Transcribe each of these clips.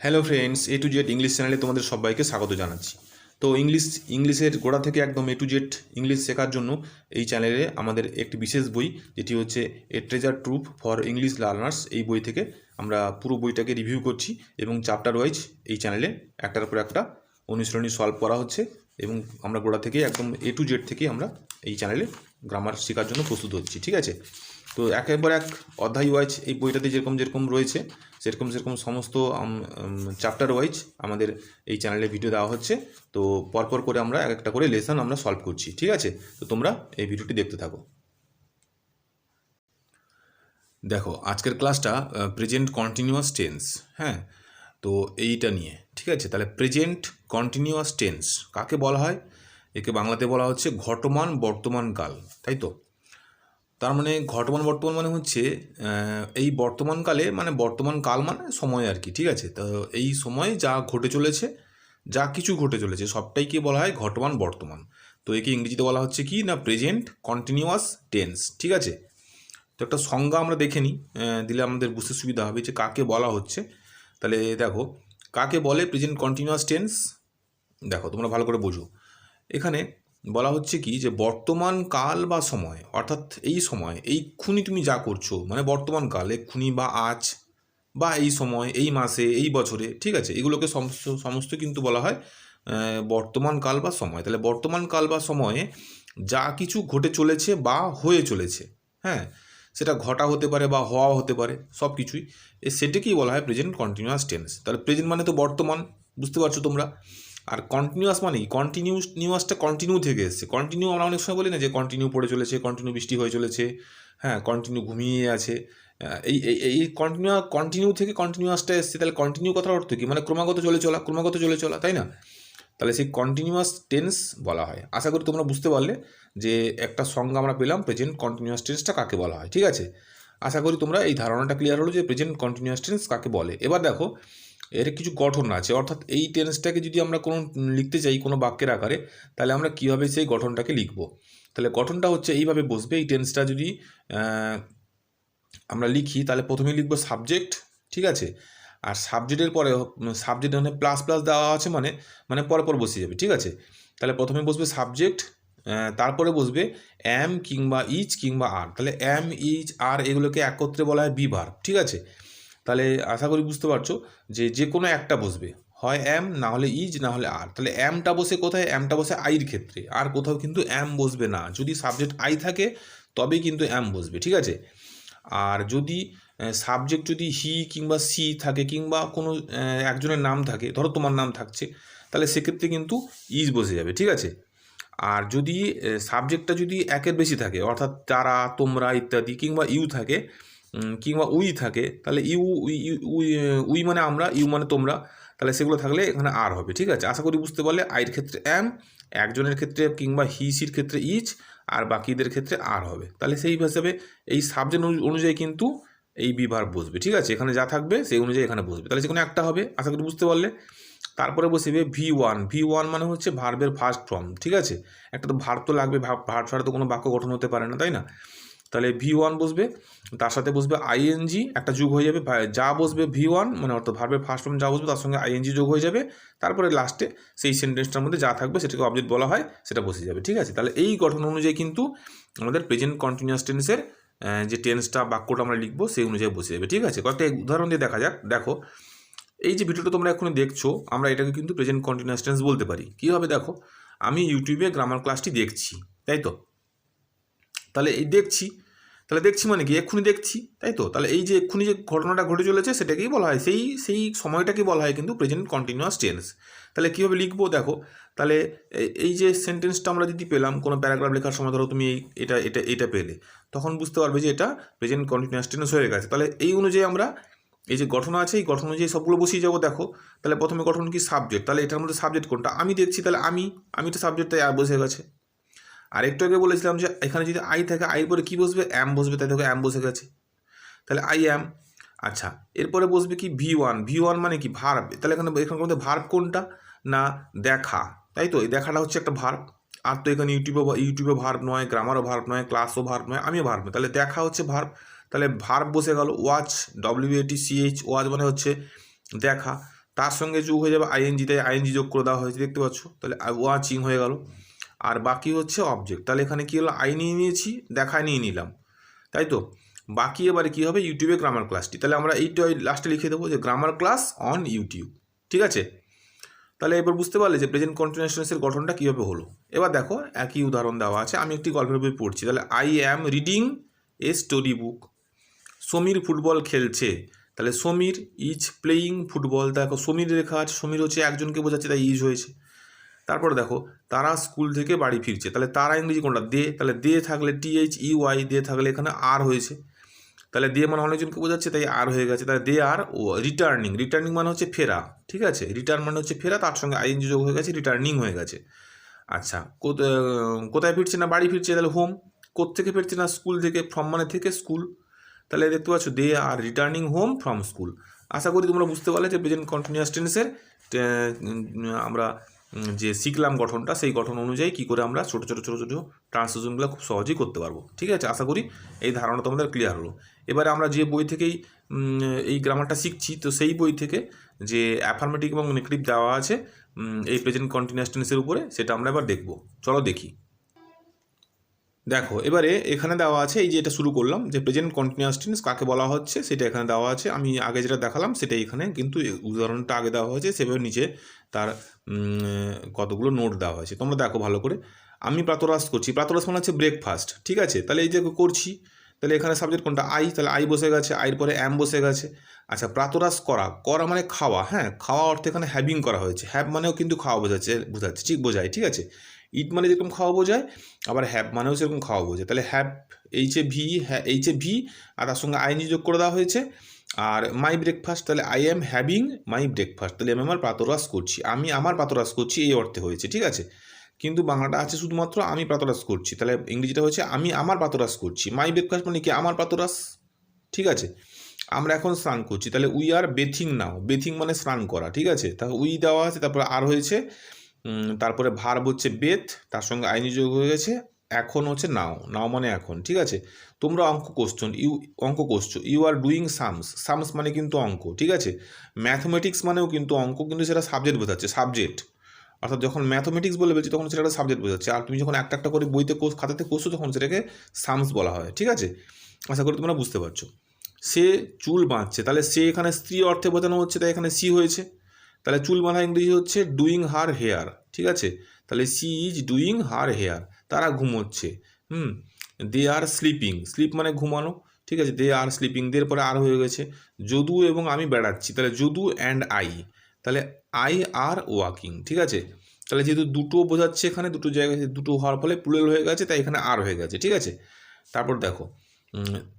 Hello friends A to Z English চ্যানেলে তোমাদের সবাইকে স্বাগত জানাচ্ছি। তো ইংলিশ ইংলিশের গোড়া থেকে একদম এ টু জেড ইংলিশ শেখার জন্য এই চ্যানেলে আমাদের একটি বিশেষ বই, যেটি হচ্ছে a treasure trove for English learners এই বই থেকে আমরা পুরো বইটাকে রিভিউ করছি এবং চ্যাপ্টার ওয়াইজ এই চ্যানেলে একটার পর একটা অনুশীলনী সলভ করা হচ্ছে এবং আমরা গোড়া থেকে একদম এ টু জেড থেকে আমরা এই চ্যানেলে গ্রামার শেখার জন্য প্রস্তুত হচ্ছি, ঠিক আছে? তো একের এক অধ্যায় ওয়াইজ এই বইটাতে যেরকম যেরকম রয়েছে সেরকম সেরকম সমস্ত চ্যাপ্টার ওয়াইজ আমাদের এই চ্যানেলে ভিডিও দেওয়া হচ্ছে। তো পরপর করে আমরা এক একটা করে লেসন আমরা সলভ করছি, ঠিক আছে? তো তোমরা এই ভিডিওটি দেখতে থাকো। দেখো, আজকের ক্লাসটা প্রেজেন্ট কন্টিনিউয়াস টেন্স হ্যাঁ? তো এইটা নিয়ে, ঠিক আছে? তাহলে প্রেজেন্ট কন্টিনিউয়াস টেন্স কাকে বলা হয়? একে বাংলাতে বলা হচ্ছে ঘটমান বর্তমান কাল, তাই তো? তার মানে ঘটমান বর্তমান মানে হচ্ছে এই বর্তমানকালে মানে বর্তমান কাল মানে সময় আর কি, ঠিক আছে? তো এই সময় যা ঘটে চলেছে, যা কিছু ঘটে চলেছে সবটাইকে বলা হয় ঘটমান বর্তমান। তো একে ইংরেজিতে বলা হচ্ছে কি না প্রেজেন্ট কন্টিনিউয়াস টেন্স ঠিক আছে? তো একটা সংজ্ঞা আমরা দেখে নিই দিলে আমাদের বুঝতে সুবিধা হবে যে কাকে বলা হচ্ছে। তাহলে দেখো, কাকে বলে প্রেজেন্ট কন্টিনিউয়াস টেন্স দেখো, তোমরা ভালো করে বোঝো। এখানে বলা হচ্ছে কি যে বর্তমান কাল বা সময়, অর্থাৎ এই সময়, এই খুনি তুমি যা করছ মানে বর্তমান কাল এক্ষুনি বা আজ বা এই সময়, এই মাসে, এই বছরে, ঠিক আছে? এগুলোকে সমস্ত সমস্ত কিন্তু বলা হয় বর্তমান কাল বা সময়। তাহলে বর্তমান কাল বা সময়ে যা কিছু ঘটে চলেছে বা হয়ে চলেছে হ্যাঁ? সেটা ঘটা হতে পারে বা হওয়া হতে পারে, সব কিছুই। সেটাকেই বলা হয় প্রেজেন্ট কন্টিনিউয়াস টেন্স তাহলে প্রেজেন্ট মানে তো বর্তমান, বুঝতে পারছ তোমরা? আর কন্টিনিউয়াস মানে কি কন্টিনিউস নিউয়াসটা কন্টিনিউ থেকে এসছে। কন্টিনিউ আমরা অনেক সময় বলি না যে কন্টিনিউ পড়ে চলেছে কন্টিনিউ বৃষ্টি হয়ে চলেছে হ্যাঁ কন্টিনিউ ঘুমিয়ে আছে। এই এই কন্টিনিউ কন্টিনিউ থেকে কন্টিনিউয়াসটা এসছে, তাহলে কন্টিনিউ কথার অর্থ কি? মানে ক্রমাগত চলে চলা, ক্রমাগত চলে চলা, তাই না? তাহলে সেই কন্টিনিউয়াস টেন্স বলা হয়। আশা করি তোমরা বুঝতে পারলে যে একটা সংজ্ঞা আমরা পেলাম প্রেজেন্ট কন্টিনিউয়াস টেন্সটা কাকে বলা হয়, ঠিক আছে? আশা করি তোমরা এই ধারণাটা ক্লিয়ার হলো যে প্রেজেন্ট কন্টিনিউয়াস টেন্স কাকে বলে। এবার দেখো এর কিছু গঠন আছে। অর্থাৎ এই টেন্সটাকে যদি আমরা কোনো লিখতে চাই, কোনো বাক্যের আকারে, তাহলে আমরা কীভাবে সেই গঠনটাকে লিখব? তাহলে গঠনটা হচ্ছে এইভাবে বসবে। এই টেন্সটা যদি আমরা লিখি, তাহলে প্রথমেই লিখব সাবজেক্ট ঠিক আছে? আর সাবজেক্টের পরে সাবজেক্ট মানে প্লাস প্লাস দেওয়া আছে মানে মানে পরে পর বসে যাবে, ঠিক আছে? তাহলে প্রথমে বসবে সাবজেক্ট তারপরে বসবে অ্যাম কিংবা ইচ কিংবা আর তাহলে অ্যাম ইচ আর এগুলোকে একত্রে বলা হয় বিভার, ঠিক আছে? তাহলে আশা করি বুঝতে পারছ যে যে কোনো একটা বসবে। হয় অ্যাম না হলে ইজ না হলে আর তাহলে অ্যামটা বসে কোথায়? অ্যামটা বসে আইর ক্ষেত্রে। আর কোথাও কিন্তু অ্যাম বসবে না। যদি সাবজেক্ট আই থাকে, তবেই কিন্তু অ্যাম বসবে, ঠিক আছে? আর যদি সাবজেক্ট যদি হি কিংবা সি থাকে কিংবা কোনো একজনের নাম থাকে, ধরো তোমার নাম থাকছে, তাহলে সেক্ষেত্রে কিন্তু ইজ বসে যাবে, ঠিক আছে? আর যদি সাবজেক্টটা যদি একের বেশি থাকে, অর্থাৎ তারা, তোমরা ইত্যাদি কিংবা ইউ থাকে কিংবা উই থাকে, তাহলে ইউ, উই উই মানে আমরা, ইউ মানে তোমরা, তাহলে সেগুলো থাকলে এখানে আর হবে, ঠিক আছে? আশা করি বুঝতে পারলে, আইয়ের ক্ষেত্রে অ্যাম একজনের ক্ষেত্রে কিংবা হি, সির ক্ষেত্রে ইচ, আর বাকিদের ক্ষেত্রে আর হবে। তাহলে সেই হিসাবে এই সাবজেক্ট অনুযায়ী কিন্তু এই বিভার বসবে, ঠিক আছে? এখানে যা থাকবে, সেই অনুযায়ী এখানে বসবে। তাহলে কোনো একটা হবে, আশা করি বুঝতে পারলে। তারপরে বসবে ভি ওয়ান ভি ওয়ান মানে হচ্ছে ভার্বের ফার্স্ট ফর্ম ঠিক আছে? একটা তো ভার্ব তো লাগবে ভার্ব ছাড়া তো কোনো বাক্য গঠন হতে পারে না, তাই না? তাহলে ভি ওয়ান বসবে, তার সাথে বসবে আইএনজি একটা যোগ হয়ে যাবে যা বসবে ভি ওয়ান মানে অর্থাৎ ভার্বের ফার্স্ট ফর্ম যা বসবে, তার সঙ্গে আইএনজি যোগ হয়ে যাবে, তারপরে লাস্টে সেই সেন্টেন্সটার মধ্যে যা থাকবে সেটাকে অবজেক্ট বলা হয়, সেটা বসে যাবে, ঠিক আছে? তাহলে এই গঠন অনুযায়ী কিন্তু আমাদের প্রেজেন্ট কন্টিনিউয়াস টেন্সের যে টেন্সটা বাক্যটা আমরা লিখব, সেই অনুযায়ী বসে যাবে, ঠিক আছে? কয়েকটা উদাহরণ দিয়ে দেখা যাক, দেখো, এই যে ভিডিওটা তোমরা এখন দেখছ, আমরা এটাকে কিন্তু প্রেজেন্ট কন্টিনিউয়াস টেন্স বলতে পারি। কীভাবে দেখো? আমি ইউটিউবে গ্রামার ক্লাসটি দেখছি, তাই তো? তাহলে এই দেখছি, তাহলে দেখছি মানে কি? এক্ষুনি দেখছি, তাই তো? তাহলে এই যে এক্ষুনি যে ঘটনাটা ঘটে চলেছে সেটাকেই বলা হয়। সেই সেই সময়টাকেই বলা হয় কিন্তু প্রেজেন্ট কন্টিনিউয়াস টেন্স তাহলে কীভাবে লিখব দেখো? তাহলে এই- যে সেন্টেন্সটা আমরা যদি পেলাম, কোনো প্যারাগ্রাফ লেখার সময় ধরো তুমি এটা এটা এটা পেলে, তখন বুঝতে পারবে যে এটা প্রেজেন্ট কন্টিনিউয়াস টেন্স হয়ে গেছে। তাহলে এই অনুযায়ী আমরা এই যে গঠন আছে, এই গঠন অনুযায়ী সবগুলো বসিয়ে যাব দেখো। তাহলে প্রথমে গঠন কি সাবজেক্ট তাহলে এটার মধ্যে সাবজেক্ট কোনটা? আমি দেখছি, তাহলে আমি আমি তো সাবজেক্টটাই আর বসে গেছে। আর একটু আগে বলেছিলাম যে এখানে যদি আই থাকে আই পরে কী বসবে? অ্যাম বসবে। তাই দেখো অ্যাম বসে গেছে। তাহলে আই অ্যাম আচ্ছা এরপরে বসবে কি ভি ওয়ান ভি ওয়ান মানে কি ভার্ব তাহলে এখানে এখানকার মধ্যে ভার্ব কোনটা? না, দেখা। তাই তো? এই দেখাটা হচ্ছে একটা ভার্ব আর তো এখানে ইউটিউবে ইউটিউবে ভার্ব নয় গ্রামারও ভার্ব নয় ক্লাসও ভার্ব নয়, আমিও ভার্ব নয়। তাহলে দেখা হচ্ছে ভার্ব তাহলে ভার্ব বসে গেল watch W A T C H watch মানে হচ্ছে দেখা। তার সঙ্গে যোগ হয়ে যাবে আইএনজি তাই আইএনজি যোগ করে দেওয়া হয়েছে। দেখতে পাচ্ছ? তাহলে ওয়াচিং হয়ে গেল। আর বাকি হচ্ছে অবজেক্ট তাহলে এখানে কী হলো? আই নিয়ে নিয়েছি, দেখায় নিয়ে নিলাম। তাই তো? বাকি এবারে কী হবে? ইউটিউবে গ্রামার ক্লাসটি তাহলে আমরা এইটা লাস্টে লিখে দেবো যে গ্রামার ক্লাস অন ইউটিউব ঠিক আছে? তাহলে এবার বুঝতে পারলে যে প্রেজেন্ট কন্টিনিউশনের গঠনটা কীভাবে হলো। এবার দেখো, একই উদাহরণ দেওয়া আছে। আমি একটি গল্পের বই পড়ছি। তাহলে I am reading a story book Samir football খেলছে। তাহলে সমীর ইজ প্লেয়িং ফুটবল দেখো, সমীর লেখা আছে। সমীর হচ্ছে একজনকে বোঝাচ্ছে, তাই ইজ হয়েছে। তারপর দেখো, তারা স্কুল থেকে বাড়ি ফিরছে। তাহলে তারা ইংরেজি কোনটা? দে, তাহলে দে থাকলে টিএইচ ই ওয়াই দে থাকলে এখানে আর হয়েছে। তাহলে দে মানে অনেকজনকে বোঝাচ্ছে, তাই আর হয়ে গেছে। তাহলে দে আর ও রিটার্নিং রিটার্নিং মানে হচ্ছে ফেরা, ঠিক আছে? রিটার্ন মানে হচ্ছে ফেরা, তার সঙ্গে আইএনজি যোগ হয়ে গেছে রিটার্নিং হয়ে গেছে। আচ্ছা কোথায় ফিরছে না বাড়ি ফিরছে? তাহলে হোম কোত্থেকে ফিরছে না স্কুল থেকে? ফ্রম মানে থেকে স্কুল তাহলে দেখতে পাচ্ছ, they are returning home from school আশা করি তোমরা বুঝতে পারলে যে প্রেজেন্ট কন্টিনিউয়াস টেন্সের আমরা যে শিখলাম গঠনটা, সেই গঠন অনুযায়ী কী করে আমরা ছোটো ছোটো ছোটো ছোটো ট্রান্সলেশনগুলো খুব সহজেই করতে পারব। ঠিক আছে? আশা করি এই ধারণা তোমাদের ক্লিয়ার হলো। এবারে আমরা যে বই থেকেই এই গ্রামারটা শিখছি, তো সেই বই থেকে যে অ্যাফার্মেটিভ এবং নেগেটিভ দেওয়া আছে এই প্রেজেন্ট কন্টিনিউয়াস টেন্সের উপরে, সেটা আমরা এবার দেখব। চলো দেখি। দেখো, এবারে এখানে দেওয়া আছে, এই যে এটা শুরু করলাম, যে প্রেজেন্ট কন্টিনিউয়াস টেন্স কাকে বলা হচ্ছে, সেটা এখানে দেওয়া আছে। আমি আগে যেটা দেখালাম সেটা এখানে কিন্তু উদাহরণটা আগে দেওয়া হয়েছে, সেভাবে নিচে তার কতগুলো নোট দেওয়া হয়েছে। তোমরা দেখো ভালো করে। আমি প্রাতরাস করছি। প্রাতরাস মানে হচ্ছে ব্রেকফাস্ট ঠিক আছে? তাহলে এই যে করছি, তাহলে এখানে সাবজেক্ট কোনটা? আই তাহলে আই বসে গেছে আইর পরে অ্যাম বসে গেছে। আচ্ছা প্রাতরাস করা করা মানে খাওয়া হ্যাঁ? খাওয়া অর্থে এখানে হ্যাভিং করা হয়েছে। হ্যাভ মানেও কিন্তু খাওয়া বোঝাচ্ছে বোঝাচ্ছে, ঠিক বোঝায়, ঠিক আছে? ইট মানে যেরকম খাওয়া বোঝায়, আবার হ্যাভ মানেও সেরকম খাওয়া বোঝায়। তাহলে হ্যাভ এইচ এ ভি হ্যাঁ এইচ এ ভি আর তার সঙ্গে আইনি যোগ করে দেওয়া হয়েছে। আর মাই ব্রেকফাস্ট তাহলে I am having my breakfast তাহলে আমি আমার প্রাতরাস করছি। আমি আমার প্রাতরাস করছি এই অর্থে হয়েছে, ঠিক আছে? কিন্তু বাংলাটা আছে শুধুমাত্র আমি প্রাতরাস করছি। তাহলে ইংরেজিটা হচ্ছে আমি আমার প্রাতরাস করছি। মাই ব্রেকফাস্ট মানে কি? আমার প্রাতরাস ঠিক আছে? আমরা এখন স্নান করছি। তাহলে উই আর বেথিং নাও বেথিং মানে স্নান করা, ঠিক আছে? তাহলে উই দেওয়া আছে, তারপরে আর হয়েছে তারপরে ভার্ব হচ্ছে বেথ তার সঙ্গে আইনি যোগ হয়ে গেছে। এখন হচ্ছে নাও নাও মানে এখন, ঠিক আছে? তোমরা অঙ্ক কোশ্চন ইউ, অঙ্ক করছ, you are doing Shams Shams মানে কিন্তু অঙ্ক, ঠিক আছে? ম্যাথমেটিক্স মানেও কিন্তু অঙ্ক, কিন্তু সেটা সাবজেক্ট বোঝাচ্ছে, সাবজেক্ট। অর্থাৎ যখন ম্যাথমেটিক্স বলে বলছি তখন সেটা একটা সাবজেক্ট বোঝাচ্ছে। আর তুমি যখন একটা একটা করে বইতে কোর্স খাতাতে করছ তখন সেটাকে সামস বলা হয়, ঠিক আছে? আশা করি তোমরা বুঝতে পারছ। সে চুল বাঁধছে, তাহলে সে এখানে স্ত্রী অর্থে বোঝানো হচ্ছে, তাই এখানে সি হয়েছে। তাহলে চুল বাঁধা ইংরেজি হচ্ছে, ডুইং হার হেয়ার ঠিক আছে? তাহলে she is doing her hair তারা ঘুমোচ্ছে। হুম? দে আর স্লিপিং স্লিপ মানে ঘুমানো, ঠিক আছে? দে আর স্লিপিং দের পরে আর হয়ে গেছে, যদু এবং আমি বেড়াচ্ছি। তাহলে যদু অ্যান্ড আই তাহলে আই আর ওয়াকিং ঠিক আছে? তাহলে যেহেতু দুটো বোঝাচ্ছে এখানে, দুটো জায়গায় দুটো হওয়ার ফলে প্লুরাল হয়ে গেছে, তাই এখানে আর হয়ে গেছে, ঠিক আছে? তারপর দেখো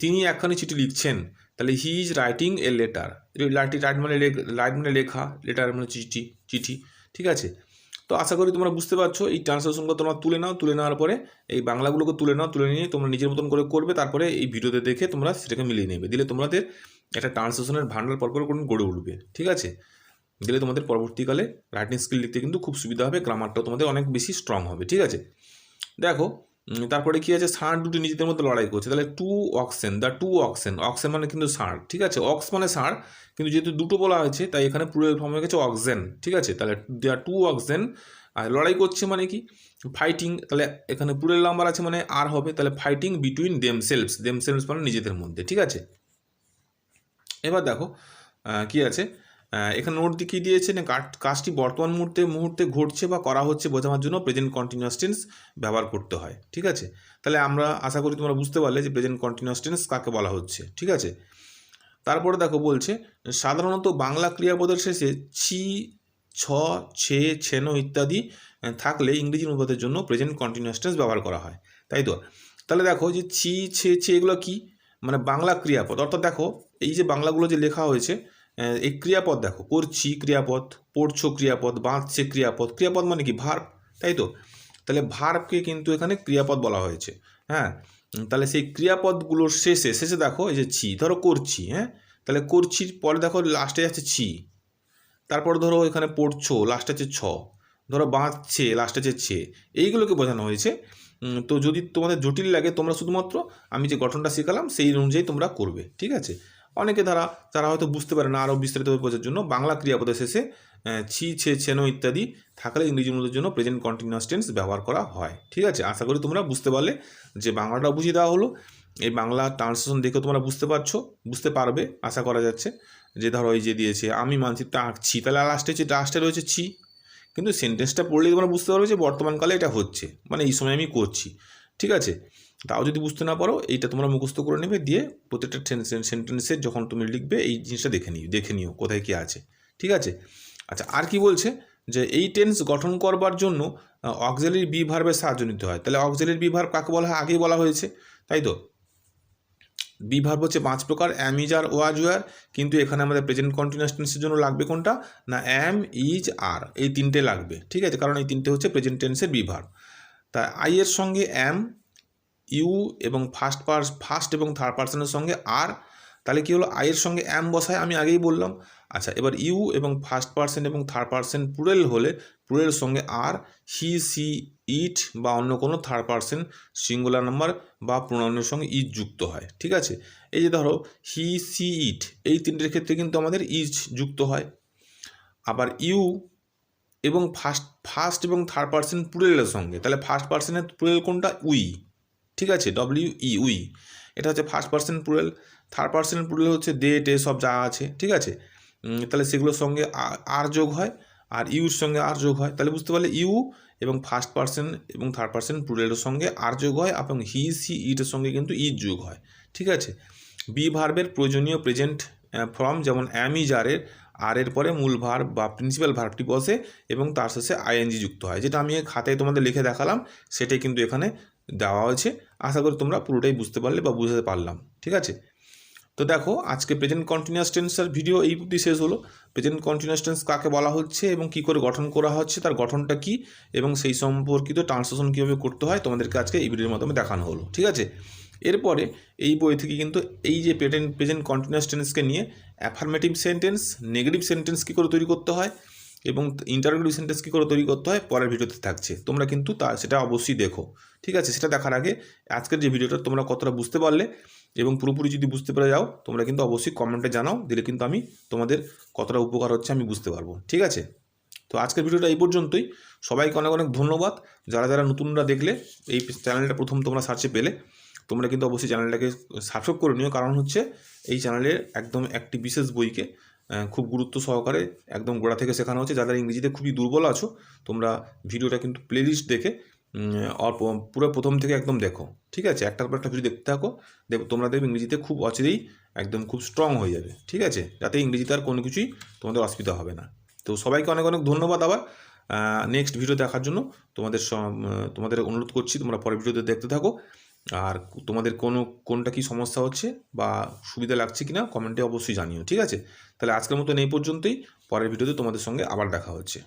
তিনি একখানি চিঠি লিখছেন। তাহলে he is writing a letter righty মানে রাইট মানে লেখা লেটার মানে চিঠি চিঠি, ঠিক আছে? তো আশা করি তোমরা বুঝতে পারছ, এই ট্রান্সলেশনগুলো তোমরা তুলে নাও, তুলে নেওয়ার পরে এই বাংলাগুলোকে তুলে নাও, তুলে নিয়ে তোমরা নিজের মতন করে করবে, তারপরে এই ভিডিওতে দেখে তোমরা সেটাকে মিলিয়ে নেবে। দিলে তোমাদের একটা ট্রান্সলেশনের ভান্ডার পরপর কোন গড়ে উঠবে, ঠিক আছে? দিলে তোমাদের পরবর্তীকালে রাইটিং স্কিল লিখতে কিন্তু খুব সুবিধা হবে গ্রামারটাও তোমাদের অনেক বেশি স্ট্রং হবে, ঠিক আছে? দেখো তারপরে কি আছে? ষাঁড় দুটি নিজেদের মধ্যে লড়াই করছে, তাহলে two oxen the two oxen oxen মানে কিন্তু ষাঁড় ঠিক আছে? অক্স মানে ষাঁড় কিন্তু যেহেতু দুটো বলা হয়েছে, তাই এখানে পুরো ফর্ম হয়ে গেছে অক্সেন ঠিক আছে? তাহলে দেয়ার টু অক্সেন আর লড়াই করছে মানে কি? ফাইটিং তাহলে এখানে পুরের নাম্বার আছে মানে আর হবে, তাহলে fighting between themselves themselves মানে নিজেদের মধ্যে, ঠিক আছে? এবার দেখো কি আছে? এখানে নোট কী দিয়েছে? না কাজ- কাজটি বর্তমান মুহূর্তে মুহূর্তে ঘটছে বা করা হচ্ছে বোঝানোর জন্য প্রেজেন্ট কন্টিনিউয়াস টেন্স ব্যবহার করতে হয়, ঠিক আছে? তাহলে আমরা আশা করি তোমরা বুঝতে পারলে যে প্রেজেন্ট কন্টিনিউয়াস টেন্স কাকে বলা হচ্ছে, ঠিক আছে? তারপরে দেখো বলছে, সাধারণত বাংলা ক্রিয়াপদের শেষে ছি, ছ, ছে, ছেন ইত্যাদি থাকলে ইংরেজি অনুবাদের জন্য প্রেজেন্ট কন্টিনিউয়াস টেন্স ব্যবহার করা হয়। তাই তো? তাহলে দেখো যে ছি, ছে ছে এগুলো কি? মানে বাংলা ক্রিয়াপদ। অর্থাৎ দেখো, এই যে বাংলাগুলো যে লেখা হয়েছে এই ক্রিয়াপদ দেখো, করছি ক্রিয়াপদ, পড়ছো ক্রিয়াপদ বাঁধছে ক্রিয়াপদ ক্রিয়াপদ মানে কি? ভার্ব তাই তো? তাহলে ভার্বকে কিন্তু এখানে ক্রিয়াপদ বলা হয়েছে। হ্যাঁ? তাহলে সেই ক্রিয়াপদগুলোর শেষে শেষে দেখো এই যে ছি, ধরো করছি হ্যাঁ? তাহলে করছির পরে দেখো লাস্টে যাচ্ছে ছি। তারপর ধরো এখানে পড়ছো লাস্টে আছে ছ। ধরো বাঁচছে লাস্টে আছে ছে। এইগুলোকে বোঝানো হয়েছে। তো যদি তোমাদের জটিল লাগে তোমরা শুধুমাত্র আমি যে গঠনটা শেখালাম সেই অনুযায়ী তোমরা করবে, ঠিক আছে? অনেকে তারা তারা হয়তো বুঝতে পারে না আরও বিস্তারিতভাবে বোঝার জন্য। বাংলা ক্রিয়াপদের শেষে ছি, ছে, ছেনো ইত্যাদি থাকলে ইংরেজি অনুদের জন্য প্রেজেন্ট কন্টিনিউয়াস টেন্স ব্যবহার করা হয়। ঠিক আছে? আশা করি তোমরা বুঝতে পারলে যে বাংলাটা বুঝিয়ে দেওয়া হলো। এই বাংলা ট্রান্সলেশন দেখে তোমরা বুঝতে পারছ, বুঝতে পারবে, আশা করা যাচ্ছে। যে ধরো এই যে দিয়েছে, আমি মানচিত্রটা আঁকছি তাহলে লাস্টে হচ্ছে লাস্টে রয়েছে ছি। কিন্তু সেন্টেন্সটা পড়লে তোমরা বুঝতে পারবে যে বর্তমানকালে এটা হচ্ছে মানে এই সময় আমি করছি। ঠিক আছে? তাও যদি বুঝতে না পারো, এইটা তোমরা মুখস্থ করে নেবে, দিয়ে প্রত্যেকটা সেন্টেন্সের যখন তুমি লিখবে, এই জিনিসটা দেখে নিও দেখে নিও কোথায় কী আছে, ঠিক আছে? আচ্ছা আর কি বলছে? যে এই টেন্স গঠন করবার জন্য অক্সিলারি বি ভার্বের সাহায্য নিতে হয়। তাহলে অক্সিলারি বি ভার্ব কাকে বলা হয়? আগেই বলা হয়েছে, তাই তো? বি ভার্ব হচ্ছে পাঁচ প্রকার, অ্যাম, ইজ আর ওয়াজ ওয়ার কিন্তু এখানে আমাদের প্রেজেন্ট কন্টিনিউয়াস টেন্সের জন্য লাগবে কোনটা? না, অ্যাম, ইজ, আর, এই তিনটে লাগবে, ঠিক আছে? কারণ এই তিনটে হচ্ছে প্রেজেন্ট টেন্সের বি ভার্ব। তা আই এর সঙ্গে অ্যাম ইউ এবং ফার্স্ট পার্স ফার্স্ট এবং থার্ড পার্সনের সঙ্গে আর, তাহলে কী হলো? আইয়ের সঙ্গে অ্যাম বসায়, আমি আগেই বললাম। আচ্ছা এবার ইউ এবং ফার্স্ট পার্সন এবং থার্ড পার্সন পুরেল হলে পুরের সঙ্গে আর হি সি ইট বা অন্য কোনো থার্ড পার্সন সিঙ্গুলার নাম্বার বা প্রোনাউনের সঙ্গে ইজ যুক্ত হয়, ঠিক আছে? এই যে ধরো হি সি ইট এই তিনটের ক্ষেত্রে কিন্তু আমাদের ইজ যুক্ত হয়। আবার ইউ এবং ফার্স্ট ফার্স্ট এবং থার্ড পার্সন পুরেলের সঙ্গে, তাহলে ফার্স্ট পার্সনের পুরেল কোনটা? উই। ঠিক আছে ডব্লিউ ই উই এটা হচ্ছে first person plural third person plural হচ্ছে দে টে সব যা আছে, ঠিক আছে? তাহলে সেগুলোর সঙ্গে আর যোগ হয়, আর ইউর সঙ্গে আর যোগ হয়, তাহলে বুঝতে পারলে ইউ এবং ফার্স্ট পার্সন এবং থার্ড পার্সন প্লুরালের সঙ্গে আর যোগ হয়, এবং হি সি ইটের সঙ্গে কিন্তু ইজ যোগ হয়, ঠিক আছে? বি ভার্বের প্রয়োজনীয় প্রেজেন্ট ফর্ম যেমন অ্যামিজারের আর এর পরে মূল ভার্ব বা প্রিন্সিপাল ভার্বটি বসে এবং তার শেষে আইএনজি যুক্ত হয়, যেটা আমি খাতায় তোমাদের লিখে দেখালাম, সেটাই কিন্তু এখানে দেওয়া হয়েছে। আশা করি তোমরা পুরোটাই বুঝতে পারলে বা বুঝতে পারলাম। ঠিক আছে? তো দেখো, আজকে প্রেজেন্ট কন্টিনিউয়াস টেন্সের ভিডিও এই অবধি শেষ হলো। প্রেজেন্ট কন্টিনিউয়াস টেন্স কাকে বলা হচ্ছে এবং কি করে গঠন করা হচ্ছে, তার গঠনটা কি এবং সেই সম্পর্কিত ট্রান্সলেশন কীভাবে করতে হয়, তোমাদেরকে আজকে এই ভিডিওর মাধ্যমে দেখানো হলো। ঠিক আছে? এরপরে এই বই থেকে কিন্তু এই যে প্রেজেন্ট প্রেজেন্ট কন্টিনিউয়াস টেন্সকে নিয়ে অ্যাফার্মেটিভ সেন্টেন্স নেগেটিভ সেন্টেন্স কী করে তৈরি করতে হয় এবং ইন্টারোগেটিভ সেন্টেন্স কী করে তৈরি করতে হয়? পরের ভিডিওতে থাকছে। তোমরা কিন্তু তা, সেটা অবশ্যই দেখো। ঠিক আছে? সেটা দেখার আগে আজকের যে ভিডিওটা, তোমরা কতটা বুঝতে পারলে এবং পুরোপুরি যদি বুঝতে পেরে যাও, তোমরা কিন্তু অবশ্যই কমেন্টে জানাও, দিলে কিন্তু আমি তোমাদের কতটা উপকার হচ্ছে আমি বুঝতে পারব। ঠিক আছে? তো আজকের ভিডিওটা এই পর্যন্তই। সবাইকে অনেক অনেক ধন্যবাদ। যারা যারা নতুনরা দেখলে, এই চ্যানেলটা প্রথম তোমরা সার্চে পেলে, তোমরা কিন্তু অবশ্যই চ্যানেলটাকে সাবস্ক্রাইব করে নিও। কারণ হচ্ছে, এই চ্যানেলের একদম একটি বিশেষ বইকে খুব গুরুত্ব সহকারে একদম গোড়া থেকে শেখানো হচ্ছে। যাদের ইংরেজিতে খুবই দুর্বল আছো, তোমরা ভিডিওটা কিন্তু প্লেলিস্ট দেখে পুরো প্রথম থেকে একদম দেখো, ঠিক আছে? একটার পর একটা ভিডিও দেখতে থাকো, দেখো, তোমরা দেখবে ইংরেজিতে খুব অচিরেই একদম খুব স্ট্রং হয়ে যাবে, ঠিক আছে? যাতে ইংরেজিতে আর কোনো কিছুই তোমাদের অসুবিধা হবে না। তো সবাইকে অনেক অনেক ধন্যবাদ আবার। নেক্সট ভিডিও দেখার জন্য তোমাদের তোমাদের অনুরোধ করছি, তোমরা পরের ভিডিওতে দেখতে থাকো। আর তোমাদের কোনো, কোনটা কি সমস্যা হচ্ছে বা সুবিধা লাগছে কিনা কমেন্টে অবশ্যই জানিও, ঠিক আছে? তাহলে আজকের মতন এই পর্যন্তই, পরের ভিডিওতে তোমাদের সঙ্গে আবার দেখা হচ্ছে।